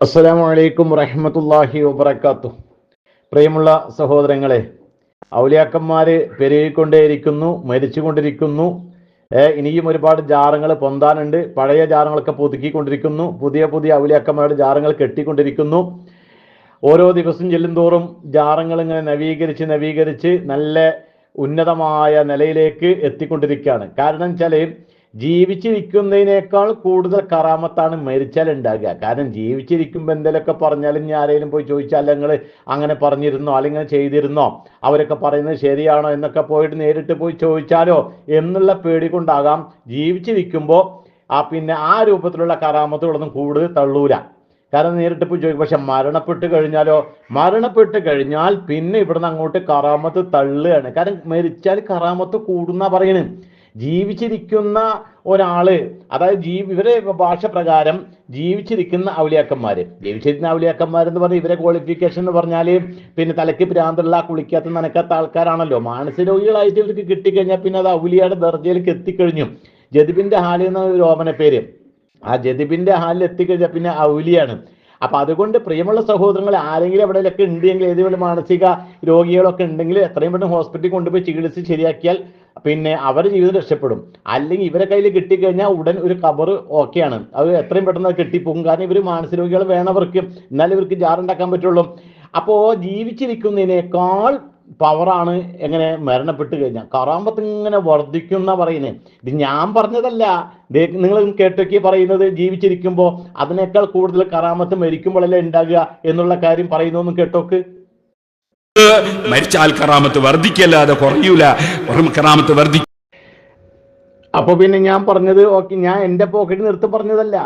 അസ്സലാമു അലൈക്കും വറഹ്മത്തുള്ളാഹി വബറകാത്തു. പ്രിയമുള്ള സഹോദരങ്ങളെ ഔലിയാക്കന്മാര് പെരുകിക്കൊണ്ടേയിരിക്കുന്നു മരിച്ചുകൊണ്ടിരിക്കുന്നു. ഇനിയും ഒരുപാട് ജാറങ്ങൾ പൊന്താനുണ്ട്. പഴയ ജാറങ്ങളൊക്കെ പുതുക്കിക്കൊണ്ടിരിക്കുന്നു. പുതിയ പുതിയ ഔലിയാക്കന്മാരുടെ ജാറങ്ങൾ കെട്ടിക്കൊണ്ടിരിക്കുന്നു. ഓരോ ദിവസം ചെല്ലുന്തോറും ജാറങ്ങൾ ഇങ്ങനെ നവീകരിച്ച് നവീകരിച്ച് നല്ല ഉന്നതമായ നിലയിലേക്ക് എത്തിക്കൊണ്ടിരിക്കുകയാണ്. കാരണം വെച്ചാൽ ജീവിച്ചിരിക്കുന്നതിനേക്കാൾ കൂടുതൽ കറാമത്താണ് മരിച്ചാൽ ഉണ്ടാകുക. കാരണം ജീവിച്ചിരിക്കുമ്പോൾ എന്തെങ്കിലുമൊക്കെ പറഞ്ഞാലും ഞാൻ ആരെങ്കിലും പോയി ചോദിച്ചാൽ നിങ്ങൾ അങ്ങനെ പറഞ്ഞിരുന്നോ അല്ലെങ്കിൽ ചെയ്തിരുന്നോ? അവരൊക്കെ പറയുന്നത് ശരിയാണോ എന്നൊക്കെ പോയിട്ട് നേരിട്ട് പോയി ചോദിച്ചാലോ എന്നുള്ള പേടി കൊണ്ടാകാം. ജീവിച്ചിരിക്കുമ്പോൾ ആ പിന്നെ ആ രൂപത്തിലുള്ള കറാമത്തുകളൊന്നും കൂടുതൽ തള്ളൂല. കാരണം നേരിട്ട് പോയി ചോദിക്കും പക്ഷെ മരണപ്പെട്ട് കഴിഞ്ഞാലോ? മരണപ്പെട്ട് കഴിഞ്ഞാൽ പിന്നെ ഇവിടുന്ന് അങ്ങോട്ട് കറാമത്ത് തള്ളുകയാണ്. കാരണം മരിച്ചാൽ കറാമത്ത് കൂടുന്ന പറയണ്. ജീവിച്ചിരിക്കുന്ന ഒരാൾ അതായത് ജീ ഇവരെ ഭാഷ പ്രകാരം ജീവിച്ചിരിക്കുന്ന അവലിയാക്കന്മാര് ജീവിച്ചിരിക്കുന്ന അവലിയാക്കന്മാർ എന്ന് പറഞ്ഞാൽ ഇവരെ ക്വാളിഫിക്കേഷൻ എന്ന് പറഞ്ഞാൽ പിന്നെ തലയ്ക്ക് ഭ്രാന്തുള്ള കുളിക്കാത്ത നനക്കാത്ത ആൾക്കാരാണല്ലോ. മാനസികരോഗികളായിട്ട് ഇവർക്ക് കിട്ടിക്കഴിഞ്ഞാൽ പിന്നെ അത് ഔലിയുടെ ദർജയിലേക്ക് എത്തിക്കഴിഞ്ഞു. ജദിബിന്റെ ഹാലി എന്ന രോമന പേര് ആ ജദിബിന്റെ ഹാലിൽ എത്തിക്കഴിഞ്ഞാൽ പിന്നെ ഔലിയാണ്. അപ്പൊ അതുകൊണ്ട് പ്രിയമുള്ള സഹോദരങ്ങൾ ആരെങ്കിലും എവിടെയൊക്കെ ഉണ്ടെങ്കിൽ ഏതെങ്കിലും മാനസിക രോഗികളൊക്കെ ഉണ്ടെങ്കിൽ എത്രയും പെട്ടെന്ന് ഹോസ്പിറ്റലിൽ കൊണ്ടുപോയി ചികിത്സ ശരിയാക്കിയാൽ പിന്നെ അവരുടെ ജീവിതം രക്ഷപ്പെടും. അല്ലെങ്കിൽ ഇവരെ കയ്യിൽ കിട്ടിക്കഴിഞ്ഞാൽ ഉടൻ ഒരു കവർ ഓക്കെയാണ് അത് എത്രയും പെട്ടെന്ന് കെട്ടിപ്പോകും. കാരണം ഇവർ മാനസിക രോഗികൾ വേണവർക്ക് എന്നാലും ഇവർക്ക് ജാറുണ്ടാക്കാൻ പറ്റുള്ളൂ. അപ്പോൾ ജീവിച്ചിരിക്കുന്നതിനേക്കാൾ പവറാണ് എങ്ങനെ മരണപ്പെട്ട് കഴിഞ്ഞാൽ കറാമ്പത്ത് ഇങ്ങനെ വർദ്ധിക്കുന്ന പറയുന്നത് ഇത് ഞാൻ പറഞ്ഞതല്ല. നിങ്ങൾ കേട്ടൊക്കെ പറയുന്നത് ജീവിച്ചിരിക്കുമ്പോൾ അതിനേക്കാൾ കൂടുതൽ കറാമത്ത് മരിക്കുമ്പോഴല്ലേ ഉണ്ടാകുക എന്നുള്ള കാര്യം പറയുന്നു കേട്ടോക്ക്. മരിച്ചാൽ കറാമത്ത് വർദ്ധിക്കല്ലാതെ കുറയൂല. കറാമത്ത് വർദ്ധിക്കും അപ്പൊ പിന്നെ ഞാൻ പറഞ്ഞത് ഓക്കെ ഞാൻ എന്റെ പോക്കറ്റ് നിർത്തി പറഞ്ഞതല്ല.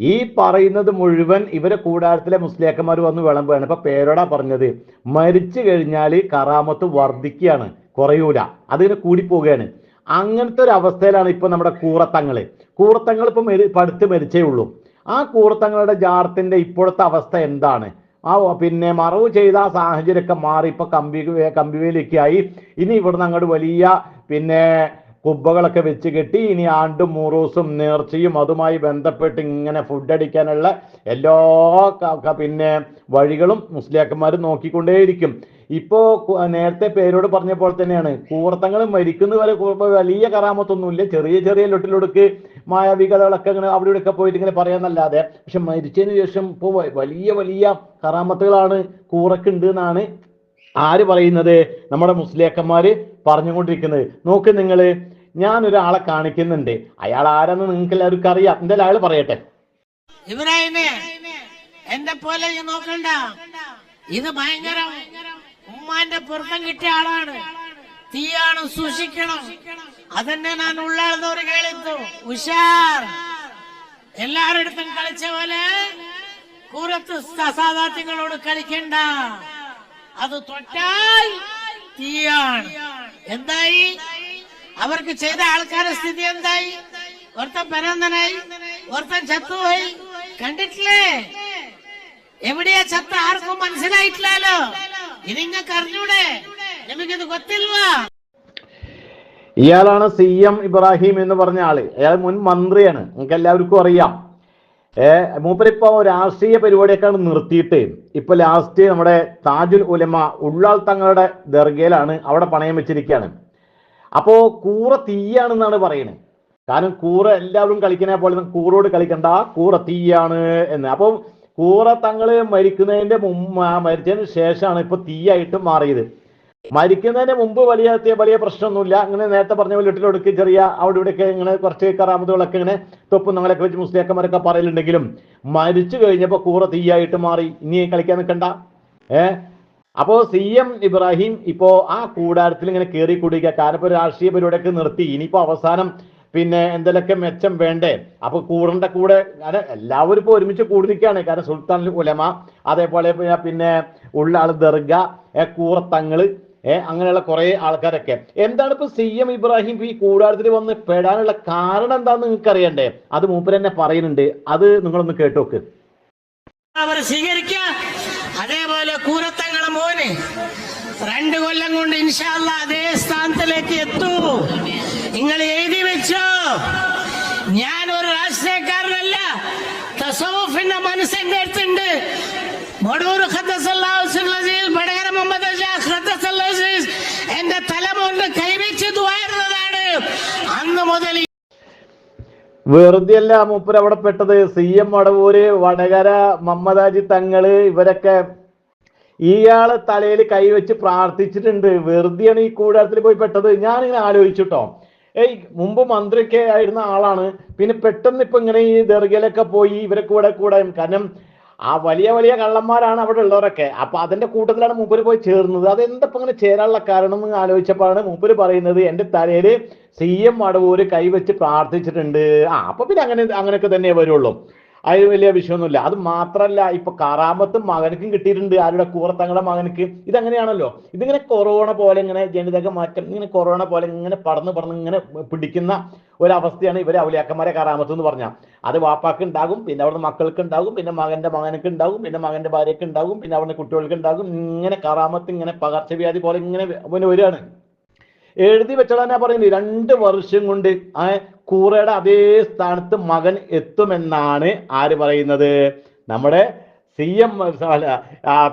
ഈ പറയുന്നത് മുഴുവൻ ഇവരെ കൂടാരത്തിലെ മുസ്ലിയാക്കന്മാർ വന്ന് വിളമ്പുകയാണ് ഇപ്പൊ പേരോടാ പറഞ്ഞത്? മരിച്ചു കഴിഞ്ഞാൽ കറാമത്ത് വർദ്ധിക്കുകയാണ്. കുറയൂല. അതിന് കൂടിപ്പോവുകയാണ്. അങ്ങനത്തെ ഒരു അവസ്ഥയിലാണ് ഇപ്പൊ നമ്മുടെ കൂറത്തങ്ങൾ. കൂറത്തങ്ങൾ ഇപ്പൊ മെരി പടുത്ത് മരിച്ചേ ഉള്ളൂ. ആ കൂറത്തങ്ങളുടെ ജാറത്തിന്റെ ഇപ്പോഴത്തെ അവസ്ഥ എന്താണ്? ആ പിന്നെ മറവ് ചെയ്ത ആ സാഹചര്യമൊക്കെ മാറി ഇപ്പൊ കമ്പി കമ്പിവേലൊക്കെ ആയി. ഇനി ഇവിടുന്ന് അങ്ങോട്ട് വലിയ പിന്നെ കുബ്ബകളൊക്കെ വെച്ച് കെട്ടി ഇനി ആണ്ടും മൂറൂസും നേർച്ചയും അതുമായി ബന്ധപ്പെട്ട് ഇങ്ങനെ ഫുഡ് അടിക്കാനുള്ള എല്ലാ പിന്നെ വഴികളും മുസ്ലിയാക്കന്മാർ നോക്കിക്കൊണ്ടേയിരിക്കും. ഇപ്പോ നേരത്തെ പേരോട് പറഞ്ഞ പോലെ തന്നെയാണ്. കൂർത്തങ്ങൾ മരിക്കുന്ന വരെ വലിയ കറാമത്തൊന്നുമില്ല ചെറിയ ചെറിയ ലൊട്ടിലൊടുക്ക് മായാവി കഥകളൊക്കെ ഇങ്ങനെ അവിടെ ഇവിടെയൊക്കെ പോയിട്ട് ഇങ്ങനെ പറയാന്നല്ലാതെ. പക്ഷെ മരിച്ചതിന് ശേഷം ഇപ്പോൾ വലിയ വലിയ കറാമത്തുകളാണ് കൂറക്കുണ്ട് എന്നാണ് ആര് പറയുന്നത്? നമ്മുടെ മുസ്ലിയാക്കന്മാര് പറഞ്ഞുകൊണ്ടിരിക്കുന്നത്. നോക്ക് നിങ്ങൾ ഞാൻ ഒരാളെ കാണിക്കുന്നുണ്ട്. അയാൾ ആരാന്ന് നിങ്ങൾക്ക് എല്ലാവർക്കും അറിയാം. എന്തായാലും അയാൾ പറയട്ടെ. ഇബ്രാഹിമേ എന്റെ പോലെ നോക്കണ്ട. ഇത് ഭയങ്കര. ഉമ്മാന്റെ പൊരുത്തം കിട്ടിയ ആളാണ്. തീയാണ് സൂക്ഷിക്കണം. അതന്നെ ഞാൻ ഉള്ളാഴ്ന്നവര് കേളിത്തു. ഉഷാർ. എല്ലാരടുത്തും കളിച്ച പോലെ കൂറത്ത് സാധാത്യങ്ങളോട് കളിക്കണ്ട. അത് തൊട്ടാൽ തീയാണ്. എന്തായി? അവർക്ക് ചെയ്ത ആൾക്കാരുടെ സ്ഥിതി എന്തായി? ഒരുത്തൻ പരന്തനായി ഒരുത്തൻ ചത്തുപോയി. കണ്ടിട്ടില്ലേ? എവിടെയാ ചത്ത ആർക്കും മനസ്സിലായിട്ടില്ലല്ലോ. ഇത് ഇങ്ങക്ക് അറിഞ്ഞൂടെ? നമുക്കിത് കൊത്തില്ല ഇയാളാണ് സി എം ഇബ്രാഹിം എന്ന് പറഞ്ഞ ആൾ. അയാൾ മുൻ മന്ത്രിയാണ്. നിങ്ങൾക്ക് എല്ലാവർക്കും അറിയാം. ഏ മൂപ്പരിപ്പോ രാഷ്ട്രീയ പരിപാടിയൊക്കെയാണ് നിർത്തിയിട്ട്. ഇപ്പൊ ലാസ്റ്റ് നമ്മുടെ താജുൽ ഉലമ ഉള്ളാൾ തങ്ങളുടെ ദർഗയിലാണ് അവിടെ പണയം വെച്ചിരിക്കുകയാണ്. അപ്പോ കൂറ തീയാണെന്നാണ് പറയുന്നത് കാരണം കൂറ എല്ലാവരും കളിക്കുന്ന പോലെ കൂറോട് കളിക്കണ്ട കൂറ തീയാണ് എന്ന്. അപ്പം കൂറ തങ്ങൾ മരിക്കുന്നതിന്റെ മുമ്പ് മരിച്ചതിന് ശേഷമാണ് ഇപ്പൊ തീയായിട്ട് മാറിയത്. മരിക്കുന്നതിന് മുമ്പ് വലിയ വലിയ പ്രശ്നമൊന്നുമില്ല. അങ്ങനെ നേരത്തെ പറഞ്ഞ പോലെ വീട്ടിലൊടുക്ക് ചെറിയ അവിടെ ഇവിടെയൊക്കെ ഇങ്ങനെ കുറച്ച് കറാമതുകളൊക്കെ ഇങ്ങനെ തൊപ്പും ഞങ്ങളൊക്കെ വെച്ച് മുസ്ലിയാക്കന്മാരൊക്കെ പറയലുണ്ടെങ്കിലും മരിച്ചു കഴിഞ്ഞപ്പോൾ കൂറ തീയായിട്ട് മാറി. ഇനി കളിക്കാൻ നിൽക്കണ്ട. ഏ? അപ്പോ സി എം ഇബ്രാഹിം ഇപ്പോ ആ കൂടാരത്തിൽ ഇങ്ങനെ കയറി കുടിക്കുക കാരണം ഇപ്പൊ രാഷ്ട്രീയ പരിപാടിയൊക്കെ നിർത്തി. ഇനിയിപ്പോ അവസാനം പിന്നെ എന്തെങ്കിലുമൊക്കെ മെച്ചം വേണ്ടേ? അപ്പൊ കൂടണ്ട കൂടെ എല്ലാവരും ഇപ്പൊ ഒരുമിച്ച് കൂടി നിൽക്കുകയാണ്. കാരണം സുൽത്താൻ ഉലമ അതേപോലെ പിന്നെ- ഉള്ള ആൾ ദർഗ കൂറത്തങ്ങൾ അങ്ങനെയുള്ള കുറെ ആൾക്കാരൊക്കെ. എന്താണ് ഇപ്പൊ സി എം ഇബ്രാഹിം ഈ കൂടാരത്തിൽ വന്ന് പെടാനുള്ള കാരണം എന്താന്ന് നിങ്ങൾക്ക് അറിയണ്ടേ? അത് മൂപ്പര് തന്നെ പറയുന്നുണ്ട്. അത് നിങ്ങളൊന്ന് കേട്ടോക്ക്. അവർ സ്വീകരിക്കുക. അതേപോലെ കൂരത്തങ്ങളെ മോനെ രണ്ട് കൊല്ലം കൊണ്ട് ഇൻഷാല്ല അതേ സ്ഥാനത്തിലേക്ക് എത്തൂ. നിങ്ങൾ എഴുതി വെച്ചോ. ഞാൻ ഒരു രാഷ്ട്രീയക്കാരനല്ല തസോഫിന്റെ മനസ്സ് എന്റെ അടുത്തുണ്ട്. മടൂർ ഖദ്ദസല്ലാഹുസുൽ വെറുതെ അല്ല മൂപ്പര് അവിടെ പെട്ടത്. സി എം വടവൂര് വടകര മമ്മദാജി തങ്ങൾ ഇവരൊക്കെ ഇയാളെ തലയിൽ കൈവച്ച് പ്രാർത്ഥിച്ചിട്ടുണ്ട്. വെറുതെയാണ് ഈ കൂടാരത്തിൽ പോയി പെട്ടത്. ഇങ്ങനെ ആലോചിച്ചിട്ടോ. ഏയ് മുമ്പ് മന്ത്രിയൊക്കെ ആയിരുന്ന ആളാണ്. പിന്നെ പെട്ടെന്ന് ഇപ്പൊ ഇങ്ങനെ ഈ ദർഗയിലൊക്കെ പോയി ഇവരെ കൂടെ കൂടെ. കാരണം ആ വലിയ വലിയ കള്ളന്മാരാണ് അവിടെ ഉള്ളവരൊക്കെ. അപ്പൊ അതിന്റെ കൂട്ടത്തിലാണ് മൂപ്പര് പോയി ചേർന്നത്. അത് എന്താ ഇങ്ങനെ ചേരാനുള്ള കാരണം എന്ന് ആലോചിച്ചപ്പോഴാണ് മൂപ്പര് പറയുന്നത് എന്റെ തലയിൽ സി എം മടവൂര് കൈവച്ച് പ്രാർത്ഥിച്ചിട്ടുണ്ട്. ആ അപ്പൊ പിന്നെ അങ്ങനെ അങ്ങനെയൊക്കെ തന്നെ വരുള്ളൂ. അതിൽ വലിയ വിഷയമൊന്നുമില്ല. അത് മാത്രല്ല ഇപ്പൊ കറാമത്തും മകനക്കും കിട്ടിയിട്ടുണ്ട്. ആരുടെ കൂറത്തങ്ങളുടെ മകനക്ക്. ഇതങ്ങനെയാണല്ലോ. ഇതിങ്ങനെ കൊറോണ പോലെ ഇങ്ങനെ ജനിതക മാറ്റം ഇങ്ങനെ കൊറോണ പോലെ ഇങ്ങനെ പടന്ന് പടന്ന് ഇങ്ങനെ പിടിക്കുന്ന ഒരവസ്ഥയാണ് ഇവരെ ഔലിയാക്കന്മാരെ കറാമത്ത് എന്ന് പറഞ്ഞാൽ അത് വാപ്പാക്ക് ഉണ്ടാകും പിന്നെ അവിടുന്ന് മക്കൾക്ക് ഉണ്ടാകും പിന്നെ മകന്റെ മകനക്ക് ഉണ്ടാകും പിന്നെ മകന്റെ ഭാര്യക്ക് ഉണ്ടാകും പിന്നെ അവിടുന്ന് കുട്ടികൾക്ക് ഉണ്ടാകും. ഇങ്ങനെ കറാമത്ത് ഇങ്ങനെ പകർച്ചവ്യാധി പോലെ ഇങ്ങനെ വരികയാണ്. എഴുതി വെച്ചോളാനാ പറയുന്നത്. രണ്ട് വർഷം കൊണ്ട് ആ കൂറയുടെ അതേ സ്ഥാനത്ത് മകൻ എത്തുമെന്നാണ് ആര് പറയുന്നത്? നമ്മുടെ സി എം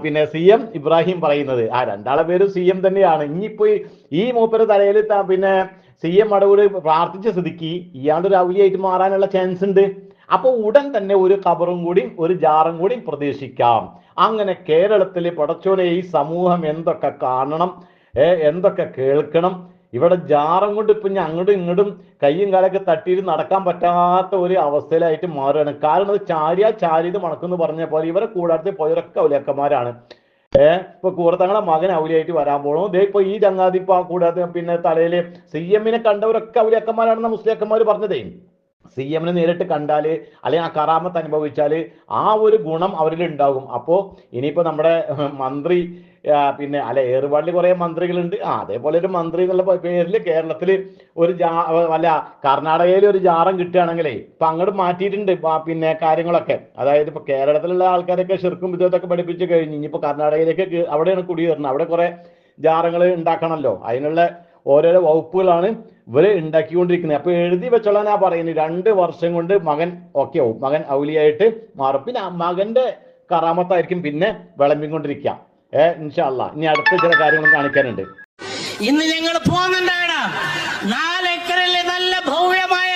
പിന്നെ സി എം ഇബ്രാഹിം പറയുന്നത്. ആ രണ്ടാളെ പേരും സി എം തന്നെയാണ്. ഇനിയിപ്പോ ഈ- മൂപ്പര് തലയിൽ പിന്നെ സി എം അടവൂര് പ്രാർത്ഥിച്ച സ്ഥിതിക്ക് ഇയാളുടെ ഒരു ഔലിയായിട്ട് മാറാനുള്ള ചാൻസ് ഉണ്ട്. അപ്പൊ ഉടൻ തന്നെ ഒരു കബറും കൂടി ഒരു ജാറും കൂടി പ്രതീക്ഷിക്കാം. അങ്ങനെ കേരളത്തിലെ പടച്ചോനെ ഈ സമൂഹം എന്തൊക്കെ കാണണം എന്തൊക്കെ കേൾക്കണം ഇവിടെ ജാറം കൊണ്ട് ഇപ്പം ഞാൻ അങ്ങോട്ടും ഇങ്ങോട്ടും കയ്യും കാലൊക്കെ തട്ടിയിട്ട് നടക്കാൻ പറ്റാത്ത ഒരു അവസ്ഥയിലായിട്ട് മാറുകയാണ്. കാരണം അത് ചാരിയാ ചാരിയത് മണക്കെന്ന് പറഞ്ഞ പോലെ ഇവരെ കൂടാതെ പോയവരൊക്കെ ഔലിയാക്കന്മാരാണ്. ഏഹ് ഇപ്പൊ കൂടത്തങ്ങളെ മകൻ ഔലിയായിട്ട് വരാൻ പോകണം ദേ ഇപ്പൊ ഈ ചങ്ങാതി ഇപ്പൊ ആ കൂടാതെ പിന്നെ തലയിൽ സി എമ്മിനെ കണ്ടവരൊക്കെ അവലിയക്കന്മാരാണെന്ന മുസ്ലിയാക്കന്മാർ പറഞ്ഞതേ. സി എമ്മിനെ നേരിട്ട് കണ്ടാൽ അല്ലെങ്കിൽ ആ കറാമത്ത് അനുഭവിച്ചാൽ ആ ഒരു ഗുണം അവരിൽ ഉണ്ടാകും. അപ്പോൾ ഇനിയിപ്പോൾ നമ്മുടെ മന്ത്രി പിന്നെ അല്ല ഏറുപാടിൽ കുറേ മന്ത്രികളുണ്ട്. ആ അതേപോലെ ഒരു മന്ത്രി എന്നുള്ള പേരിൽ കേരളത്തിൽ ഒരു ജാ അല്ല കർണാടകയിൽ ഒരു ജാറം കിട്ടുകയാണെങ്കിലേ ഇപ്പം അങ്ങോട്ട് മാറ്റിയിട്ടുണ്ട്. പിന്നെ കാര്യങ്ങളൊക്കെ. അതായത് ഇപ്പോൾ കേരളത്തിലുള്ള ആൾക്കാരൊക്കെ ശെർക്കും വിധത്തൊക്കെ പഠിപ്പിച്ച് കഴിഞ്ഞ് ഇനിയിപ്പോൾ കർണാടകയിലേക്ക് അവിടെയാണ് കുടിയേറുന്നത്. അവിടെ കുറേ ജാറങ്ങൾ ഉണ്ടാക്കണമല്ലോ അതിനുള്ള ഓരോരോ വകുപ്പുകളാണ് ഇവർ ഉണ്ടാക്കിക്കൊണ്ടിരിക്കുന്നത്. അപ്പൊ എഴുതി വെച്ചോളാൻ ആ പറയുന്നത് രണ്ട് വർഷം കൊണ്ട് മകൻ ഓക്കെ ആവും. മകൻ ഔലിയായിട്ട് മാറും. പിന്നെ മകന്റെ കറാമത്തായിരിക്കും പിന്നെ വിളമ്പിക്കൊണ്ടിരിക്കുക. ഏ ഇൻഷല്ല ഇനി അടുത്ത ചില കാര്യങ്ങൾ കാണിക്കാനുണ്ട്. ഇന്ന് ഞങ്ങൾ പോകുന്നുണ്ടാണ് നാലേക്കറിലെ നല്ല ഭവ്യമായ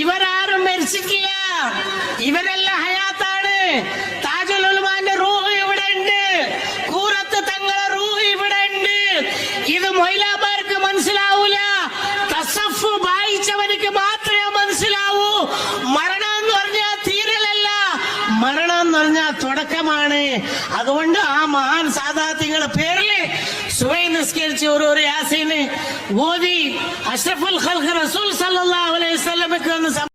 ഇവരാരും മരിച്ചിട്ടില്ല. ഇവരെല്ലാം ഹയാത്താണ്. അതുകൊണ്ട് ആ മഹാൻ സാധാത്യങ്ങളുടെ പേരിൽ സുബൈ നിസ്കരിച്ച് ഒരു യാസീന് ഓതി അഷ്റഫുൽ ഖൽഖ് റസൂൽ സല്ലല്ലാഹു അലൈഹി വസല്ലമക്ക് വന്ന്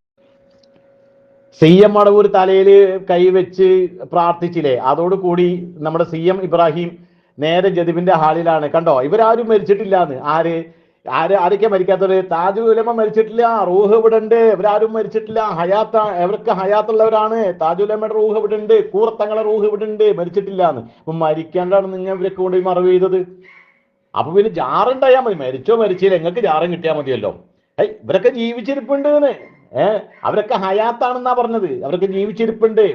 സി എം അടവൂർ തലയിൽ കൈവച്ച് പ്രാർത്ഥിച്ചില്ലേ? അതോടുകൂടി നമ്മുടെ സി എം ഇബ്രാഹിം നേരെ ജതിബിന്റെ ഹാളിലാണ്. കണ്ടോ? ഇവരാരും മരിച്ചിട്ടില്ലാന്ന്. ആര്? ആര് ആരൊക്കെ മരിക്കാത്തവര് താജു ഉലമ മരിച്ചിട്ടില്ല റൂഹ് ഇവിടെ ഉണ്ട് ഇവരാരും മരിച്ചിട്ടില്ല. ഹയാത്ത അവർക്ക് ഹയാത്തുള്ളവരാണ്. താജുലമ്മയുടെ റൂഹ് ഇവിടെ ഉണ്ട് കൂറത്തങ്ങളെ റൂഹ് ഇവിടെ ഉണ്ട് മരിച്ചിട്ടില്ല എന്ന് അപ്പൊ മരിക്കാണ്ടാണ് നിങ്ങൾ ഇവരൊക്കെ കൊണ്ടുപോയി മറവ് ചെയ്തത്. അപ്പൊ പിന്നെ ജാറുണ്ടായാൽ മതി. മരിച്ചോ മരിച്ചില്ല നിങ്ങൾക്ക് ജാറും കിട്ടിയാൽ മതിയല്ലോ. ഏയ് ഇവരൊക്കെ ജീവിച്ചിരിപ്പുണ്ട് എന്ന് ഏർ അവരൊക്കെ ഹയാത്താണെന്നാ പറഞ്ഞത്. അവരൊക്കെ ജീവിച്ചിരിപ്പുണ്ട്.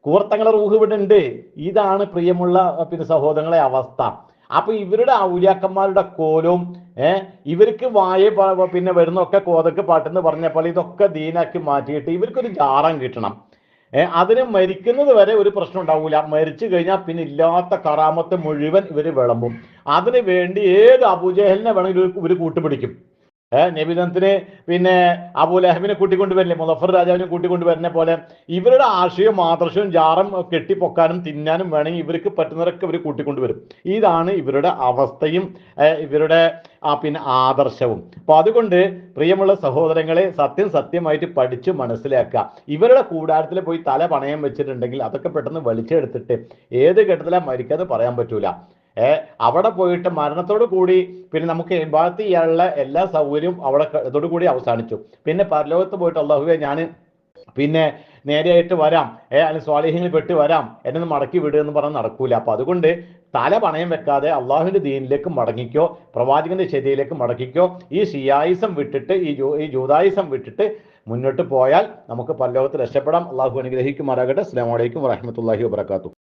കൂർത്തങ്ങളെ റൂഹ് ഇവിടെ ഉണ്ട് ഇതാണ് പ്രിയമുള്ള പിന്നെ സഹോദരങ്ങളെ അവസ്ഥ. അപ്പൊ ഇവരുടെ ഔലിയാക്കന്മാരുടെ കോലും ഏഹ് ഇവർക്ക് വായ പിന്നെ വരുന്നൊക്കെ കോതക്ക് പാട്ടെന്ന് പറഞ്ഞപ്പോൾ ഇതൊക്കെ ദീനാക്കി മാറ്റിയിട്ട് ഇവർക്കൊരു ജാറം കിട്ടണം. ഏഹ് അതിന് മരിക്കുന്നത് വരെ ഒരു പ്രശ്നം ഉണ്ടാവൂല. മരിച്ചു കഴിഞ്ഞാൽ പിന്നെ ഇല്ലാത്ത കറാമത്ത് മുഴുവൻ ഇവർ വിളമ്പും. അതിന് വേണ്ടി ഏത് അബുജഹലിനെ വേണമെങ്കിലും ഇവർ കൂട്ടുപിടിക്കും. നബിദത്തിന് പിന്നെ അബുലഹബിനെ കൂട്ടിക്കൊണ്ടുവരില്ലേ മുസഫർ രാജാവിനെ കൂട്ടിക്കൊണ്ടുവരുന്ന പോലെ. ഇവരുടെ ആശയവും ആദർശവും ജാറും കെട്ടിപ്പൊക്കാനും തിന്നാനും വേണമെങ്കിൽ ഇവർക്ക് പറ്റുന്നവരൊക്കെ ഇവർ കൂട്ടിക്കൊണ്ടുവരും ഇതാണ് ഇവരുടെ അവസ്ഥയും ഇവരുടെ ആ പിന്നെ ആദർശവും. അപ്പൊ അതുകൊണ്ട് പ്രിയമുള്ള സഹോദരങ്ങളെ സത്യം സത്യമായിട്ട് പഠിച്ച് മനസ്സിലാക്കുക. ഇവരുടെ കൂടാരത്തിൽ പോയി തല പണയം വെച്ചിട്ടുണ്ടെങ്കിൽ അതൊക്കെ പെട്ടെന്ന് വലിച്ചെടുത്തിട്ട് ഏത് ഘട്ടത്തിലാണ് മരിക്കാതെ പറയാൻ പറ്റൂല. അവിടെ പോയിട്ട് മരണത്തോട് കൂടി പിന്നെ നമുക്ക് ഇബാദത്ത് ചെയ്യാനുള്ള എല്ലാ സൗകര്യവും അവിടെ ഇതോട് കൂടി അവസാനിച്ചു. പിന്നെ പരലോകത്ത് പോയിട്ട് അള്ളാഹുവെ ഞാൻ പിന്നെ നേരെയായിട്ട് വരാം. ഏ അല്ലെങ്കിൽ സ്വാലിഹ്യങ്ങൾ പെട്ട് വരാം. എന്നെ മടക്കി വിടുക എന്ന് പറഞ്ഞാൽ നടക്കൂല. അപ്പൊ അതുകൊണ്ട് തല പണയം വെക്കാതെ അള്ളാഹുവിന്റെ ദീനിലേക്ക് മടങ്ങിക്കോ പ്രവാചകന്റെ ശരിയിലേക്ക് മടങ്ങിക്കോ ഈ ഷിയായിസം വിട്ടിട്ട് ഈ ഈ ജൂതായിസം വിട്ടിട്ട് മുന്നോട്ട് പോയാൽ നമുക്ക് പരലോകത്ത് രക്ഷപ്പെടാം. അള്ളാഹു അനുഗ്രഹിക്കുമാറാകട്ടെ. അസ്സാം വലൈക്കും വറഹമത്തല്ലാഹി വാബർക്കാത്തു